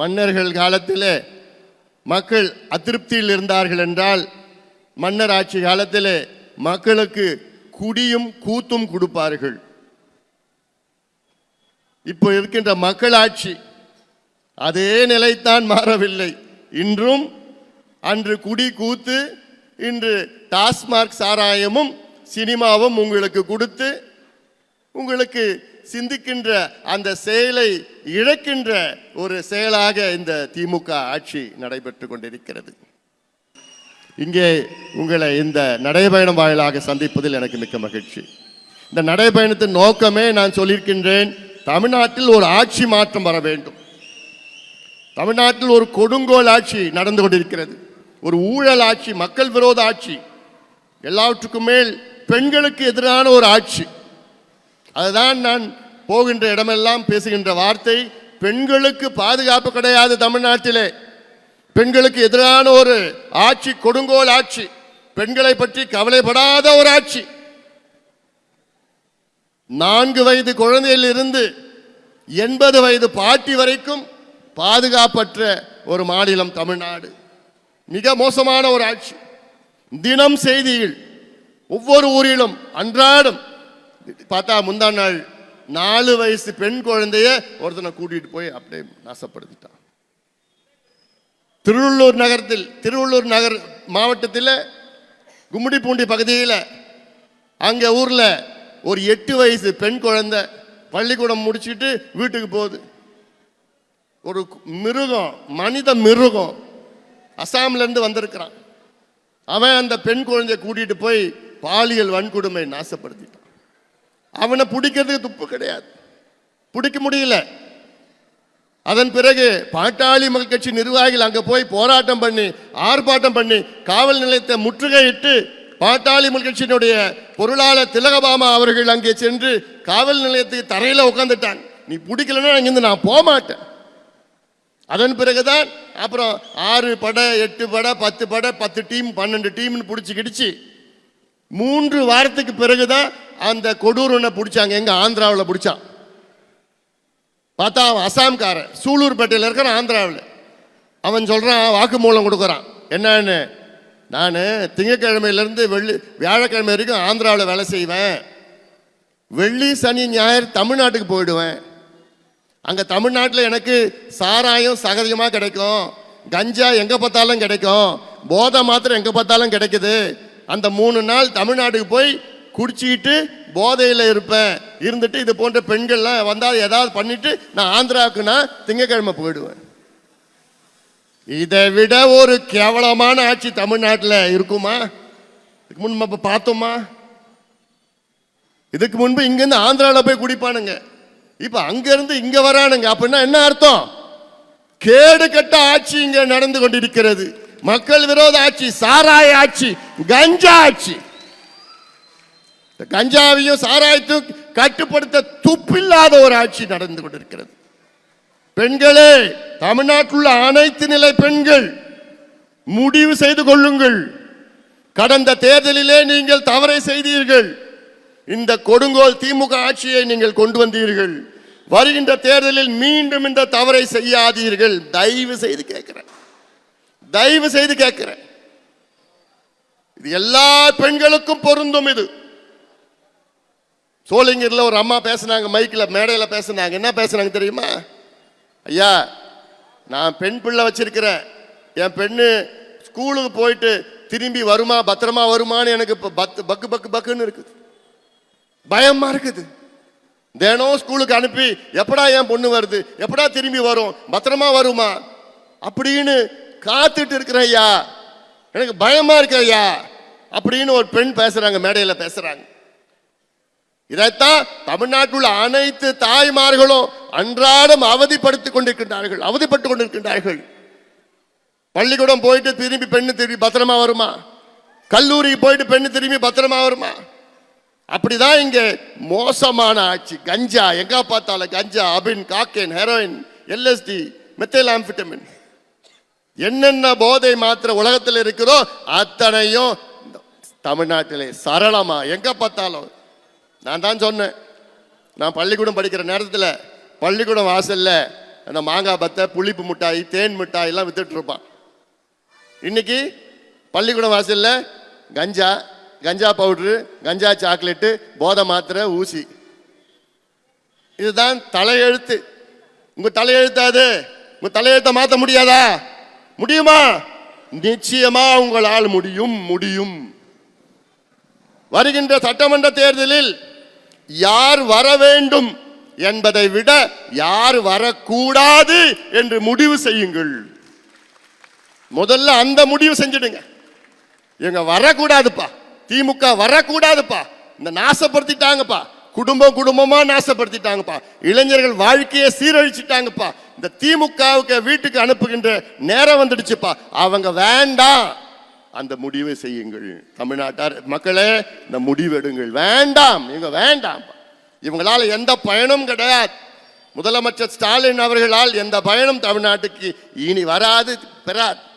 மன்னர்கள் காலத்தில் மக்கள் அதிருப்தியில் இருந்தார்கள் என்றால் மன்னர் ஆட்சி காலத்தில் மக்களுக்கு குடியும் கூத்தும் கொடுப்பார்கள். இப்போ இருக்கின்ற மக்களாட்சி அதே நிலைத்தான் மாறவில்லை. இன்றும் அன்று குடி கூத்து இன்று டாஸ்மார்க் சாராயமும் சினிமாவும் உங்களுக்கு கொடுத்து உங்களுக்கு சிந்திக்கின்ற அந்த செயலை இழக்கின்ற ஒரு செயலாக இந்த திமுக ஆட்சி நடைபெற்று கொண்டிருக்கிறது. இங்கே உங்களை இந்த நடைபயணம் வாயிலாக சந்திப்பதில் எனக்கு மிக்க மகிழ்ச்சி. இந்த நடைபயணத்தின் நோக்கமே நான் சொல்லியிருக்கின்றேன் தமிழ்நாட்டில் ஒரு ஆட்சி மாற்றம் வர வேண்டும். தமிழ்நாட்டில் ஒரு கொடுங்கோல் ஆட்சி நடந்து கொண்டிருக்கிறது. ஒரு ஊழல் ஆட்சி மக்கள் விரோத ஆட்சி. எல்லாவற்றுக்கும் மேல் பெண்களுக்கு எதிரான ஒரு ஆட்சி. அதுதான் நான் போகின்ற இடமெல்லாம் பேசுகின்ற வார்த்தை பெண்களுக்கு பாதுகாப்பு கிடையாது தமிழ்நாட்டிலே. பெண்களுக்கு எதிரான ஒரு ஆட்சி கொடுங்கோல் ஆட்சி பெண்களை பற்றி கவலைப்படாத ஒரு ஆட்சி. நான்கு வயது குழந்தையிலிருந்து எண்பது வயது பாட்டி வரைக்கும் பாதுகாப்பற்ற ஒரு மாநிலம் தமிழ்நாடு. மிக மோசமான ஒரு ஆட்சி. தினம் செய்திகள் ஒவ்வொரு ஊரிலும் அன்றாடம் பார்த்தா முந்தா நாள் நாலு வயசு பெண் குழந்தைய ஒருத்தனை கூட்டிட்டு போய் அப்படியே நாசப்படுத்திட்டான். திருவள்ளூர் நகரத்தில் திருவள்ளூர் நகர் மாவட்டத்தில் கும்மிடிப்பூண்டி பகுதியில் அங்கே ஊரில் ஒரு எட்டு வயசு பெண் குழந்தை பள்ளிக்கூடம் முடிச்சிட்டு வீட்டுக்கு போகுது. ஒரு மிருகம் மனித மிருகம் அசாம்லேருந்து வந்திருக்கிறான். அவன் அந்த பெண் குழந்தைய கூட்டிகிட்டு போய் பாலியல் வன்கொடுமை நாசப்படுத்திட்டான். அவனை பிடிக்கிறதுக்கு துப்பு கிடையாது. பிடிக்க முடியல. அதன் பிறகு பாட்டாளி மக்கள் கட்சி நிர்வாகிகள் அங்கே போய் போராட்டம் பண்ணி ஆர்ப்பாட்டம் பண்ணி காவல் நிலையத்தை முற்றுகையிட்டு பாட்டாளி மக்கள் கட்சியினுடைய பொருளாளர் திலகபாமா அவர்கள் அங்கே சென்று காவல் நிலையத்துக்கு தரையில் உட்காந்துட்டாங்க நீ பிடிக்கலன்னா அங்கேருந்து நான் போகமாட்டேன் அதன் பிறகுதான் அப்புறம் ஆறு படை எட்டு படை பத்து படை பத்து டீம் பன்னெண்டு டீம்னு பிடிச்சி கிடிச்சு மூன்று வாரத்துக்கு பிறகுதான் அந்த கொடூரனை பிடிச்சாங்க. எங்க ஆந்திராவில் பிடிச்சான் பார்த்தா அவன் அசாம்காரன். சூலூர்பேட்டையில் இருக்கிறான் ஆந்திராவில். அவன் சொல்கிறான் வாக்குமூலம் கொடுக்குறான். என்னன்னு? நான் திங்கக்கிழமையிலேருந்து வெள்ளி வியாழக்கிழமை வரைக்கும் ஆந்திராவில் வேலை செய்வேன். வெள்ளி சனி ஞாயிறு தமிழ்நாட்டுக்கு போயிடுவேன். அங்கே தமிழ்நாட்டில் எனக்கு சாராயம் சகதிகமாக கிடைக்கும். கஞ்சா எங்கே பார்த்தாலும் கிடைக்கும். போதை மாத்திரம் எங்கே பார்த்தாலும் கிடைக்குது. அந்த மூணு நாள் தமிழ்நாட்டுக்கு போய் குடிச்சிக்கிட்டு போதையில் இருப்பேன். இருந்துட்டு இது போன்ற பெண்கள்லாம் வந்தால் ஏதாவது பண்ணிட்டு நான் ஆந்திராவுக்குன்னா திங்கக்கிழமை போயிடுவேன். இதை விட ஒரு கேவலமான ஆட்சி தமிழ்நாட்டில் இருக்குமா? இதுக்கு முன்பு நம்ம பார்த்தோமா? இதுக்கு முன்பு இங்கேருந்து ஆந்திராவில் போய் குடிப்பானுங்க. இப்போ அங்கேருந்து இங்கே வரானுங்க. அப்படின்னா என்ன அர்த்தம்? கேடு கட்ட ஆட்சி இங்கே நடந்து கொண்டிருக்கிறது. மக்கள் விரோத ஆட்சி சாராய ஆட்சி கஞ்சா ஆட்சி. இந்த கஞ்சாவையும் சாராயத்தையும் கட்டுப்படுத்த துப்பில்லாத ஒரு ஆட்சி நடந்து கொண்டிருக்கிறது. பெண்களே தமிழ்நாட்டில் அனைத்து நிலை பெண்கள் முடிவு செய்து கொள்ளுங்கள். கடந்த தேர்தலிலே நீங்கள் தவறை செய்தீர்கள். இந்த கொடுங்கோல் திமுக ஆட்சியை நீங்கள் கொண்டு வந்தீர்கள். வருகின்ற தேர்தலில் மீண்டும் இந்த தவறை செய்யாதீர்கள். தயவு செய்து கேட்கிறேன். தயவு செய்து கேட்கிறேன். இது எல்லா பெண்களுக்கும் பொருந்தும் இது. சோளிங்கர்ல ஒரு அம்மா பேசுனாங்க மைக்கில் மேடையில் பேசுனாங்க. என்ன பேசுனாங்க தெரியுமா? ஐயா நான் பெண் பிள்ளை வச்சிருக்கிறேன். என் பெண்ணு ஸ்கூலுக்கு போயிட்டு திரும்பி வருமா பத்திரமா வருமான்னு எனக்கு இப்போ பத்து பக்கு பக்கு பக்குன்னு இருக்குது. பயமா இருக்குது. தினம் ஸ்கூலுக்கு அனுப்பி எப்படா என் பொண்ணு வருது? எப்படா திரும்பி வரும்? பத்திரமா வருமா? அப்படின்னு காத்துட்டு இருக்கிறேன் ஐயா. எனக்கு பயமா இருக்கு ஐயா. அப்படின்னு ஒரு பெண் பேசுறாங்க மேடையில் பேசுறாங்க. இதைத்தான் தமிழ்நாட்டில் உள்ள அனைத்து தாய்மார்களும் அன்றாடம் அவதிப்படுத்திக் கொண்டிருக்கின்றார்கள் அவதிப்பட்டு கொண்டிருக்கின்றார்கள். பள்ளிக்கூடம் போயிட்டு திரும்பி பெண்ணு திரும்பி பத்திரமா வருமா? கல்லூரிக்கு போயிட்டு பெண்ணு திரும்பி பத்திரமா வருமா? அப்படிதான் இங்க மோசமான ஆட்சி. கஞ்சா எங்க பார்த்தாலும் கஞ்சா அபின் cocaine heroin LSD methyl amphetamine என்னென்ன போதை மாத்திர உலகத்தில் இருக்கிறோ அத்தனையும் தமிழ்நாட்டிலே சரளமா. எங்க பார்த்தாலும் நான் தான் சொன்னேன். நான் பள்ளிக்கூடம் படிக்கிற நேரத்தில் பள்ளிக்கூடம் வாசலில் அந்த மாங்காய் பத்தை புளிப்பு மிட்டாய் தேன் மிட்டாய் எல்லாம் வித்துட்ருப்பான் இன்றைக்கி இன்னைக்கு பள்ளிக்கூடம் வாசலில் கஞ்சா கஞ்சா பவுடரு கஞ்சா சாக்லேட்டு போதை மாத்திரை ஊசி. இதுதான் தலையெழுத்து. உங்கள் தலையெழுத்தாது உங்கள் தலையெழுத்தை மாற்ற முடியாதா? முடியுமா? நிச்சயமா உங்களால் முடியும் முடியும். வருகின்ற சட்டமன்ற தேர்தலில் யார் வர வேண்டும் என்பதை விட யார் வரக்கூடாது என்று முடிவு செய்யுங்கள். முதல்ல அந்த முடிவு செஞ்சிடுங்க. எங்க வரக்கூடாதுப்பா. திமுக வரக்கூடாதுப்பா. இந்த நாசப்படுத்திட்டாங்கப்பா. குடும்பம் குடும்பமா நாசப்படுத்திட்டாங்கப்பா. இளைஞர்கள் வாழ்க்கையை சீரழிச்சிட்டாங்கப்பா. இந்த திமுகவுக்கு வீட்டுக்கு அனுப்புகின்ற நேரம் வந்துடுச்சுப்பா. அவங்க வேண்டாம். அந்த முடிவை செய்யுங்கள். தமிழ்நாட்டார் மக்களே இந்த முடிவெடுங்கள். வேண்டாம் இவங்க வேண்டாம். இவங்களால் எந்த பயனும் கிடையாது. முதலமைச்சர் ஸ்டாலின் அவர்களால் எந்த பயனும் தமிழ்நாட்டுக்கு இனி வராது பெறாது.